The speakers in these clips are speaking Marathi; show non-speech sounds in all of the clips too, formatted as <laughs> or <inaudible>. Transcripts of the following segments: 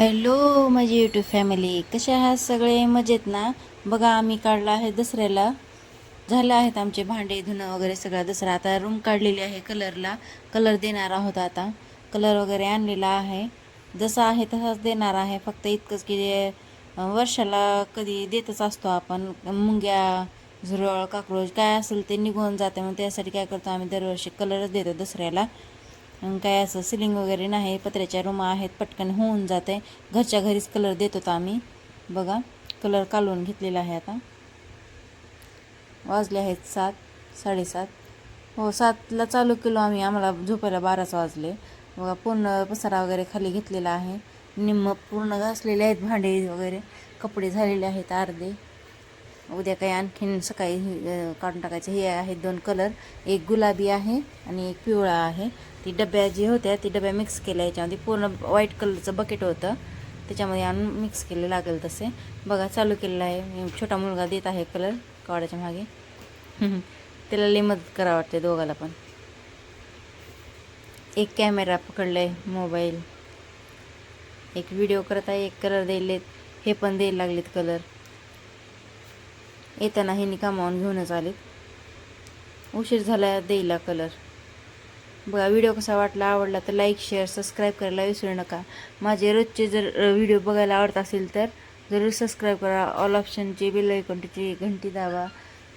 हॅलो माझी यूट्यूब फॅमिली कसे आहात सगळे? मजेत ना? बघा आम्ही काढला आहे दसऱ्याला. झालं आहेत आमचे भांडे धुणं वगैरे सगळा दसरा. आता रूम काढलेली आहे कलरला कलर देणार आहोत आता. कलर वगैरे आणलेला आहे. जसा आहे तसाच देणार आहे. फक्त इतकंच की वर्षाला कधी देतच असतो आपण. मुंग्या झुरळ काक्रोच काय असेल ते निघून जाते. मग त्यासाठी काय करतो आम्ही? दरवर्षी कलरच देतो दसऱ्याला. काय असं सिलिंग वगैरे नाही पत्र्याच्या रूम आहेत पटकन होऊन जाते. घरच्या घरीच कलर देत होता आम्ही. बघा कलर कालवून घेतलेला आहे आता. वाजले आहेत सात साडेसात. हो सातला चालू केलो आम्ही. आम्हाला झोपायला बाराच वाजले. बघा पूर्ण पसारा वगैरे खाली घेतलेला आहे. निम्म पूर्ण घासलेले आहेत भांडे वगैरे. कपडे झालेले आहेत अर्धे. उद्या काही आणखीन सकाळी काढून टाकायचे. हे आहेत दोन कलर. एक गुलाबी आहे आणि एक पिवळा आहे. ती डब्या जी होत्या ती डब्या मिक्स केल्या. याच्यामध्ये पूर्ण व्हाईट कलरचं बकेट होतं. त्याच्यामध्ये आणून मिक्स केले लागेल तसे. बघा चालू केलेलं आहे. छोटा मुलगा देत आहे कलर कवाड्याच्या मागे. <laughs> त्याला लई मदत करा वाटते दोघाला पण. एक कॅमेरा पकडलाय मोबाईल एक व्हिडिओ करत आहे एक कलर द्यायलेत. हे पण द्यायला लागलेत कलर येताना हे कामावून घेऊनच आलेत. उशीर झाला द्यायला कलर बघा व्हिडिओ कसा वाटला आवडला तर लाईक शेअर सबस्क्राईब करायला विसरू नका. माझे रोजचे जर व्हिडिओ बघायला आवडत असेल तर जरूर सबस्क्राईब करा. ऑल ऑप्शनची बेल आयकॉनची घंटी दाबा.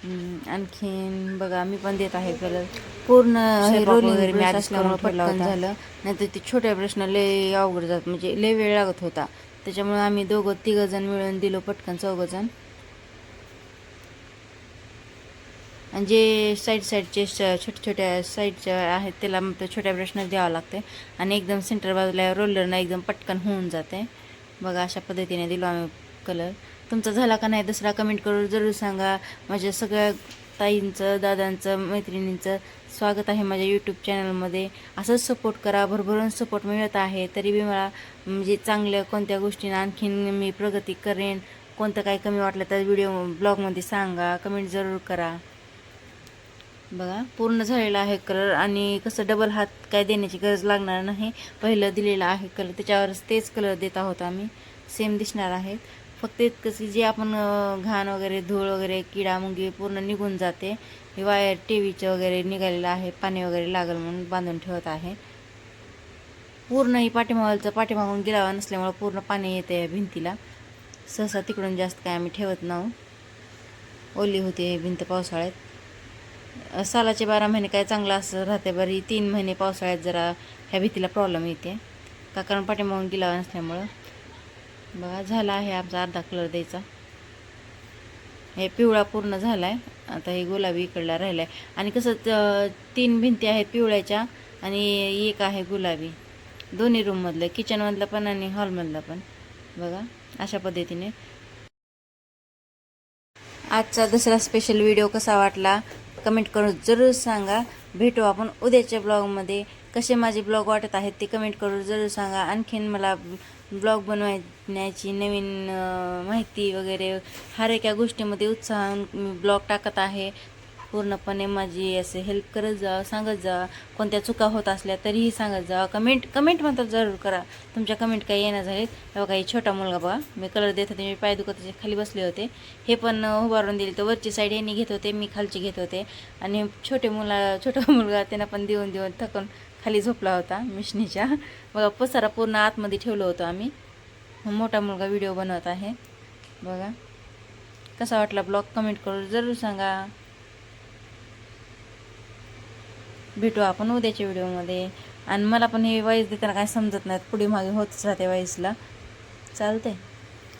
हम्म, आणखीन बघा मी पण देत आहे कलर पूर्ण हे रोलिंग वगैरे मी करून पटकन झालं. नाहीतर ते छोट्या प्रश्न लय अवघड जात म्हणजे लय वेळ लागत होता. त्याच्यामुळे आम्ही दोघं तिघं जण मिळून दिलो पटकन चौघं जण आणि जे साईड साईडचे छोट्या छोट्या साईडच्या आहेत त्याला मग छोट्या ब्रशनं द्यावं लागते. आणि एकदम सेंटर बाजूला रोलरनं एकदम पटकन होऊन जाते. बघा अशा पद्धतीने दिलो आम्ही कलर तुमचा झाला का नाही दुसरा कमेंट करून जरूर सांगा. माझ्या सगळ्या ताईंचं दादांचं मैत्रिणींचं स्वागत आहे माझ्या यूट्यूब चॅनलमध्ये असंच सपोर्ट करा भरभरून सपोर्ट मिळत आहे. तरी बी मला म्हणजे चांगल्या कोणत्या गोष्टीनं आणखीन मी प्रगती करेन. कोणतं काय कमी वाटलं तर व्हिडिओ ब्लॉगमध्ये सांगा. कमेंट जरूर करा. बघा पूर्ण झालेला आहे कलर आणि कसं डबल हात काय देण्याची गरज लागणार नाही. पहिलं दिलेलं आहे कलर त्याच्यावरच तेच कलर देत आहोत आम्ही. सेम दिसणार आहेत. फक्त इतकंच की जे आपण घाण वगैरे धूळ वगैरे किडा मुंगी पूर्ण निघून जाते. हे वायर टी व्हीचं वगैरे निघालेलं आहे पाणी वगैरे लागल म्हणून बांधून ठेवत आहे. पूर्ण ही पाठीमागचं पाठीमागून गिरावा नसल्यामुळं पूर्ण पाणी येते या भिंतीला. सहसा तिकडून जास्त काय आम्ही ठेवत नाहू ओली होते भिंत पावसाळ्यात. सालाचे बारा महिने काय चांगलं असं राहते बरी तीन महिने पावसाळ्यात जरा ह्या भीतीला प्रॉब्लेम येते. का कारण पाठीमागून गिलावा नसल्यामुळं. बघा झाला आहे आमचा अर्धा कलर द्यायचा. हे पिवळा पूर्ण झाला आहे आता हे गुलाबी इकडला राहिला आहे आणि कसं तीन भिंती आहेत पिवळ्याच्या आणि एक आहे गुलाबी. दोन्ही रूममधलं किचनमधलं पण आणि हॉलमधलं पण. बघा अशा पद्धतीने. आजचा दसरा स्पेशल व्हिडिओ कसा वाटला? कमेंट करून जरूर सांगा. भेटू आपण उद्याच्या ब्लॉगमध्ये कसे माझे ब्लॉग वाटत आहेत ते कमेंट करून जरूर सांगा. आणखीन मला ब्लॉग बनवण्याची नवीन माहिती वगैरे हर एका गोष्टीमध्ये उत्साह मी ब्लॉग टाकत आहे. पूर्णपणे माझी असे हेल्प करत जा सांगत जा. कोणत्या चुका होत असल्या तरीही सांगत जा. कमेंट कमेंट मात्र जरूर करा. तुमच्या कमेंट काही येणार झालेत. तेव्हा काही छोटा मुलगा बघा. मी कलर देत होते. मी पाय दुखत त्याच्याखाली बसले होते. हे पण उभारून दिले तर वरची साईड यांनी घेत होते. मी खालची घेत होते. आणि छोटे मुला छोटा <laughs> मुलगा त्यांना पण देऊन देऊन थकून खाली झोपला होता. मिशनीच्या. बघा पसारा पूर्ण आतमध्ये ठेवलो होतो आम्ही. मोठा मुलगा व्हिडिओ बनवत आहे. बघा. कसा वाटला ब्लॉग कमेंट करून जरूर सांगा. भेटू आपण उद्याच्या व्हिडिओमध्ये. आणि मला पण हे वाईस देताना काय समजत नाहीत पुढे मागे होतच राहते वाईसला चालते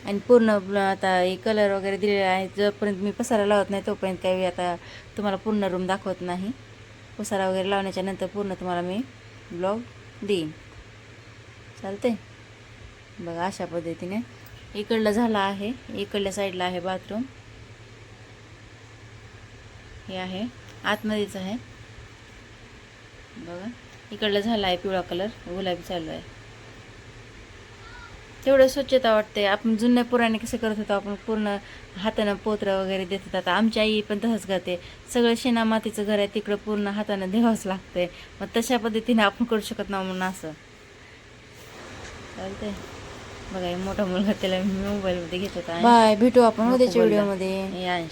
आणि पूर्ण ब्ल- आता हे कलर वगैरे दिलेले आहे जोपर्यंत मी पसारा लावत नाही तोपर्यंत काही आता तुम्हाला पूर्ण रूम दाखवत नाही. पसारा वगैरे लावण्याच्या नंतर पूर्ण तुम्हाला मी ब्लॉग देईन. चालते बघा अशा पद्धतीने. इकडलं झालं आहे इकडल्या साईडला आहे बाथरूम हे आहे आतमध्येच आहे. बघा. इकडलं झालं आहे पिवळा कलर गुलाबी चालू आहे. तेवढं स्वच्छता वाटते. आपण जुन्या पुराणे कसे करत होतो आपण पूर्ण हातानं पोत्र वगैरे देत होतो. आता आमची आई पण तसंच करते. सगळं शेणा मातीचं घर आहे तिकडं पूर्ण हातानं द्यावंच लागतंय मग तशा पद्धतीने आपण करू शकत नाही म्हणून असं. चालतंय. बघा मोठा मुलगा त्याला मोबाईलमध्ये घेत होता. बाय भेटू आपण उद्याच्या. व्हिडिओमध्ये.